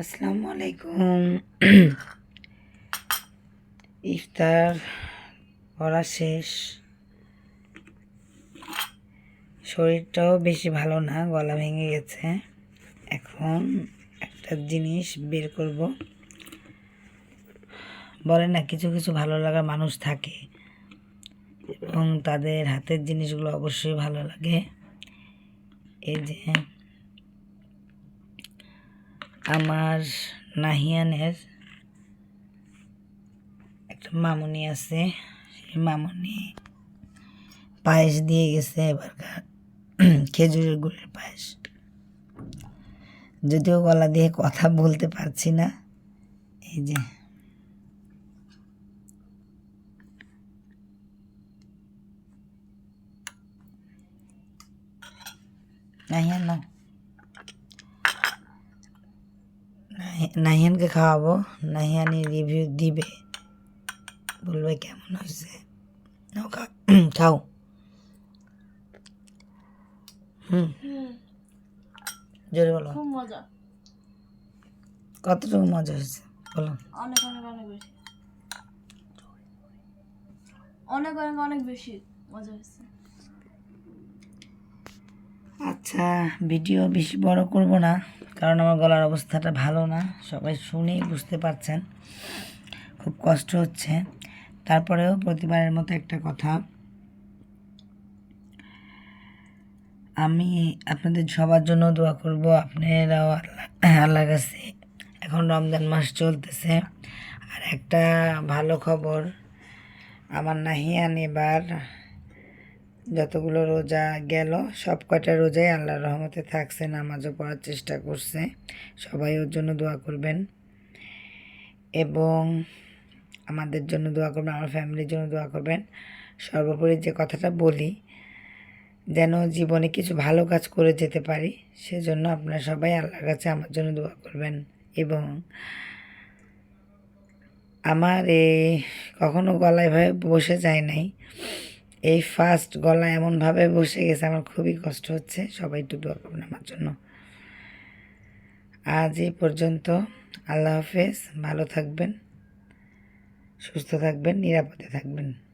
আসসালামু আলাইকুম। ইফতার করা শেষ। শরীরটাও বেশি ভালো না, গলা ভেঙে গেছে। এখন একটা জিনিস বের করব। বলে না, কিছু কিছু ভালো লাগা মানুষ থাকে এবং তাদের হাতের জিনিসগুলো অবশ্যই ভালো লাগে। এই যে আমার নাহিয়ানের একটা মামুনি আছে। সেই মামুনি পায়েস দিয়ে গেছে এবারকার। খেজুরের গুড়ের পায়েস। যদিও গলা দিয়ে কথা বলতে পারছি না। এই যে। নাহিয়ান নাও। নাহিয়ানকে খাওয়াবো। নাহিয়ানি রিভিউ দিবে। বলবে কেমন হয়েছে। খাও। হুম। জোরে বলো। মজা। কতটুকু মজা হয়েছে? বলো। অনেক অনেক অনেক বেশি। অনেক অনেক অনেক বেশি মজা হয়েছে। আচ্ছা ভিডিও বেশি বড় করব না, কারণ আমার গলার অবস্থাটা ভালো না, সবাই শুনেই বুঝতে পারছেন, খুব কষ্ট হচ্ছে। তারপরেও প্রতিবারের মতো একটা কথা। আমি আপনাদের সবার জন্য দোয়া করব, আপনারাও আল্লাহ আল্লাহ কাছে। এখন রমজান মাস চলতেছে, আর একটা ভালো খবর, আমার নাহিয়ান এবার যতগুলো রোজা গেল সব কয়টা রোজাই আল্লাহর রহমতে থাকছে, নামাজও পড়ার চেষ্টা করছে। সবাই ওর জন্য দোয়া করবেন। এবং আমাদের জন্য দোয়া করবেন, আমার ফ্যামিলির জন্য দোয়া করবেন। সর্বোপরি যে কথাটা বলি, যেন জীবনে কিছু ভালো কাজ করে যেতে পারি, সেজন্য আপনারা সবাই আল্লাহর কাছে আমার জন্য দোয়া করবেন। এবং আমার এই কখনো গলায় ভাবে বসে যায় নাই। এই ফার্স্ট গলা এমনভাবে বসে গেছে, আমার খুবই কষ্ট হচ্ছে। সবাই একটু দোয়া করবেন আমার জন্য। আজ এই পর্যন্ত আল্লাহ হাফেজ, ভালো থাকবেন, সুস্থ থাকবেন, নিরাপদে থাকবেন।